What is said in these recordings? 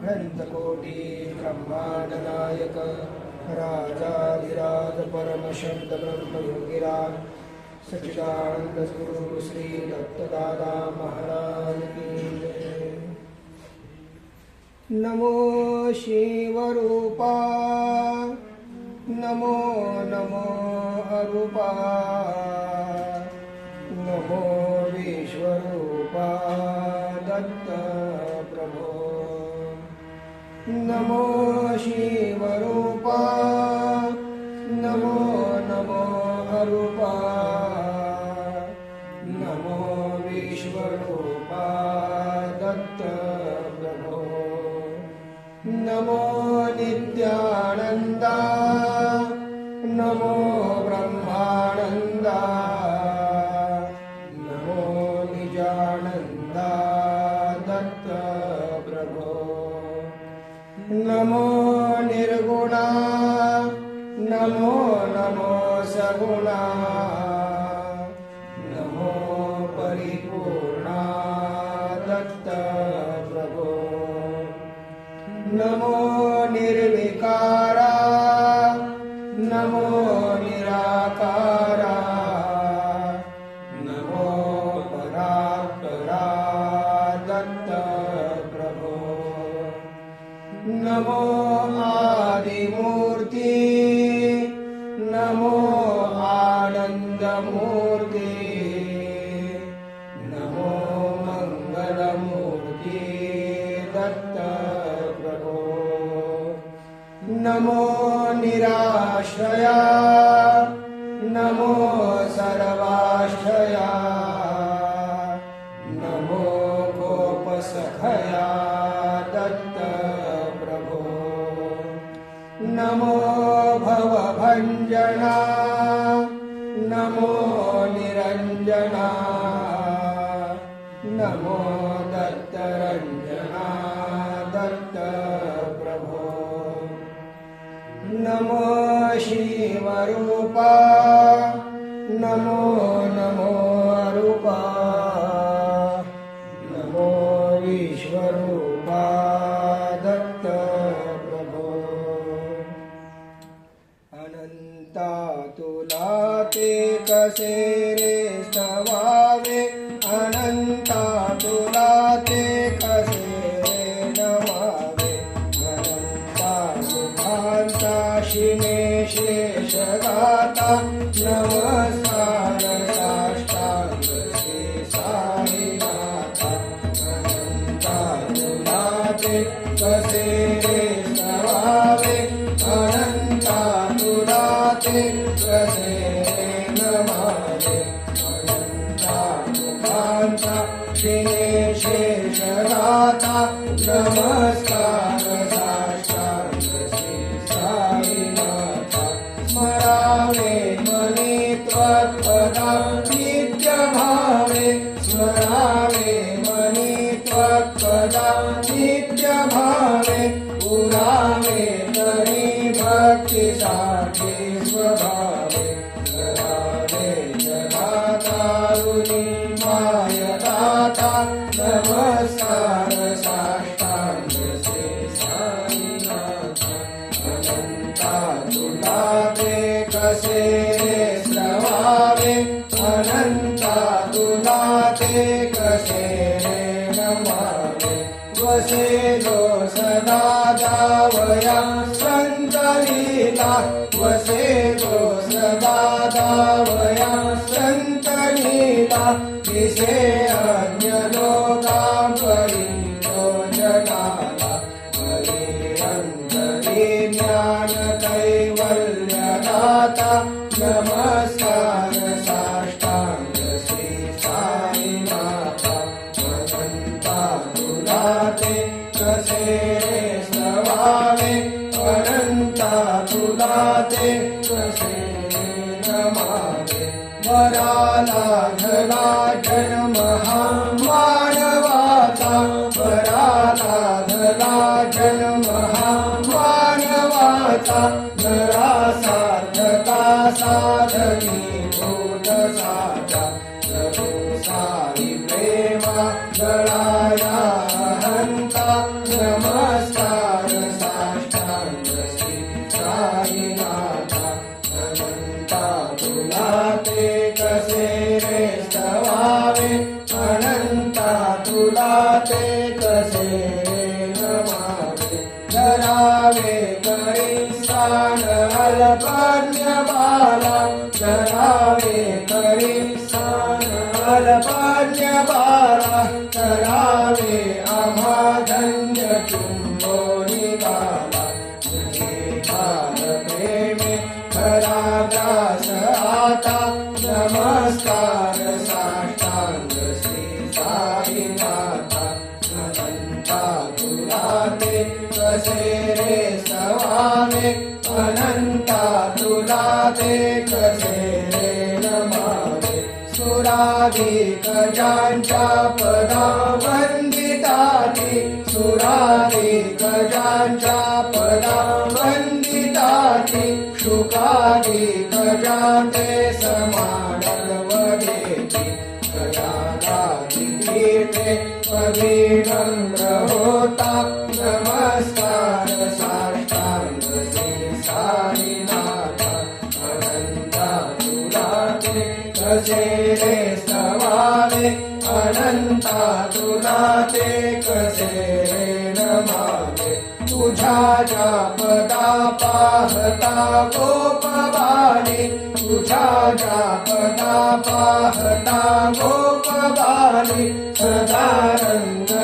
अनंतकोटी ब्रह्माण्डनायक राजाधिराज परमशब्द ब्रह्मयोगिरा सच्चिदानंदगुरु श्री दत्तदादा महाराज नमो शिवरूपा नमो नमो अरूपा नमो नमो परिपूर्णा दत्त प्रभो नमो नमो निराश्रया। रूपा नमो नमोरूपा नमो ईश्वरूपा दत्त बभो अनन्तातुलाचेकसे भक्तीसाठी स्वभाव. न्तरे विशेष पराला धला जन्म हा मानवाचा स्थान अल्पज्ञ करी स्थान अल्पज्ञ करावे आम्हा ते कसे रे नमावे सुराधिक ज्यांच्या पदा वंदिताती सुराधिक ज्यांच्या पदा वंदिताती शुकाधिक ज्यांचे समानवदेति वदेती गजागाती कीर्ते होता कसे रे अनंता तुला ते कसे नमावे तुझ्या ज्या पदा पाहता गोपवाणी तुझ्या ज्या पदा पाहता गोपवाणी सदा रंग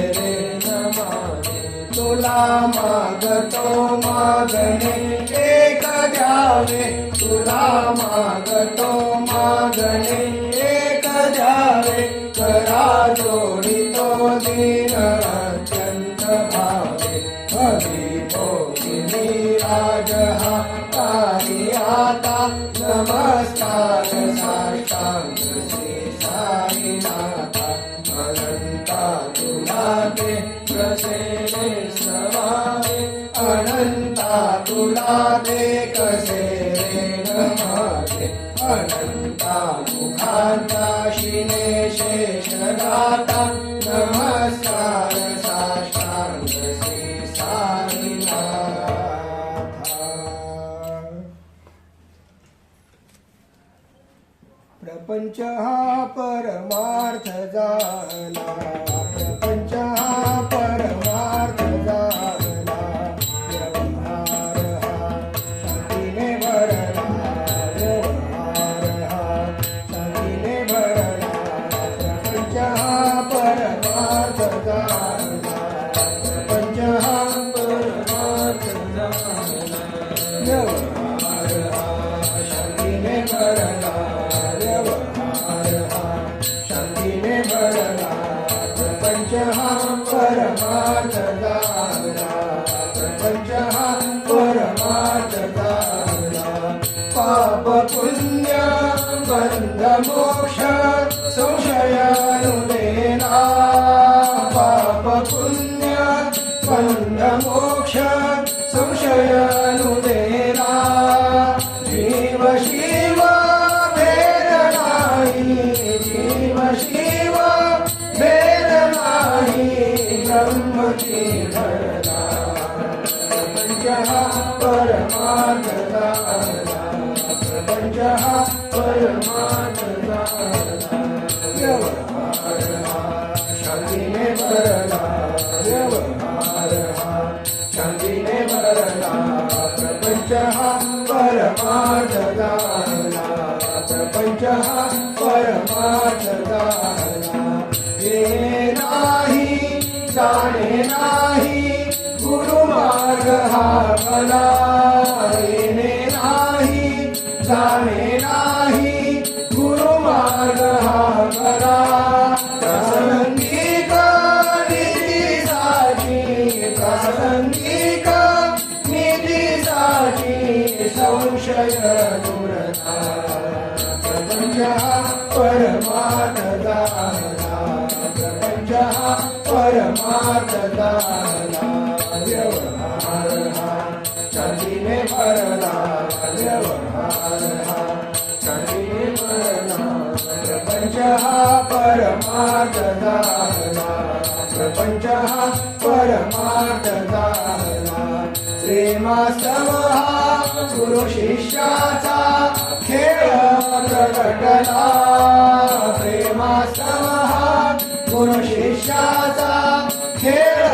रे नमावे तुला मागतो मागणे एक द्यावे तुला मागतो मागणे एक द्यावे करा जोडितो दिन. तुला कसे रे नमावे अनंता मुखांता शिने शेष गाता नमस्कार साष्टांग श्री प्रपंच हा परमार्थ झाला. बंध संशय संशयानुदेना पाप पुण्य पुण्य मोक्ष संशयानुदेना जीव शिव भेद नाही जीव शिव भेद नाही ब्रह्मची प्रपंच हा झाला प्रपंच हा झाला हे नाही जाणे नाही गुरुमार्ग हा मला येणे नाही जाणे नाही. परमार्थ झाला व्यवहार हा चांदीने भरला व्यवहार हा चांदीने भरला प्रपंच हा परमार्थ प्रपंच हा परमार्थ प्रेमास्तव हा गुरु शिष्याचा खेळ प्रकटला प्रेमास्तव गुण शिष्याचा खेळ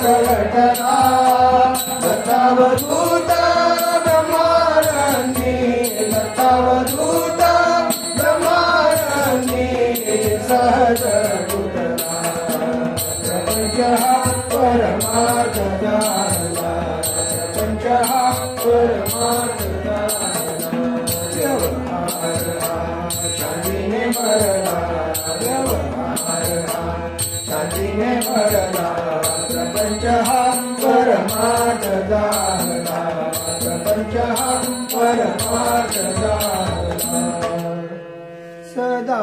प्रकटला. हा परमार्थ झाला प्रपंच हा परमार्थ झाला सदा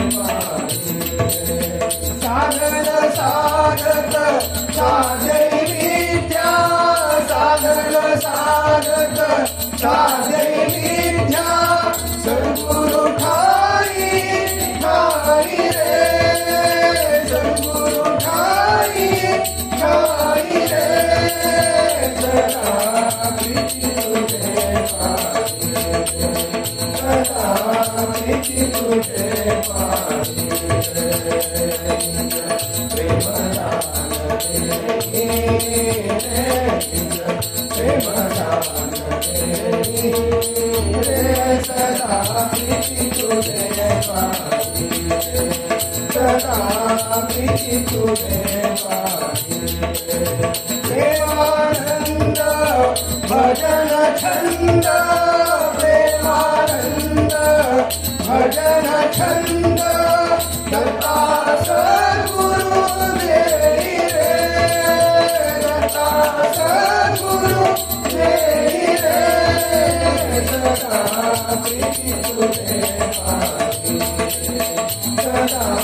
सागत प्रीती सागत पाही प्रेमानंद भजन छंद प्रेमानंद भजन छंद दत्ता सद्गुरु रे सद्गुरु रे सदा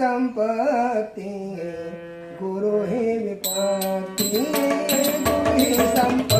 संपत्ती गुरु हे विपत्ती गुरु हे संपत्ती.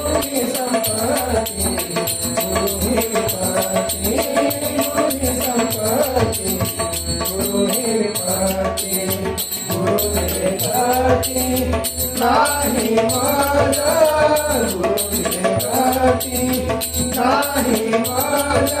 माझा गुरुने गाती नाही माझा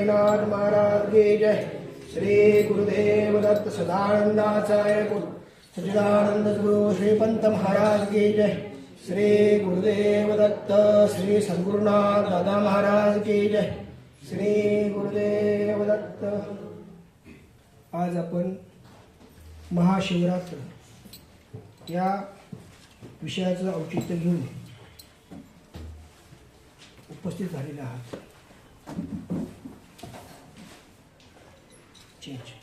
स्वामीनाथ महाराज के जय. श्री गुरुदेव दत्त सदानंदाचार्य गुरु सचिदानंद गुरु श्रीपंत महाराज के जय. श्री गुरुदेव दत्त श्री सद्गुरुनाथ दादा महाराज के जय. श्री गुरुदेव दत्त. आज आपण महाशिवरात्र या विषयाचं औचित्य घेऊन उपस्थित झालेले आहात. change.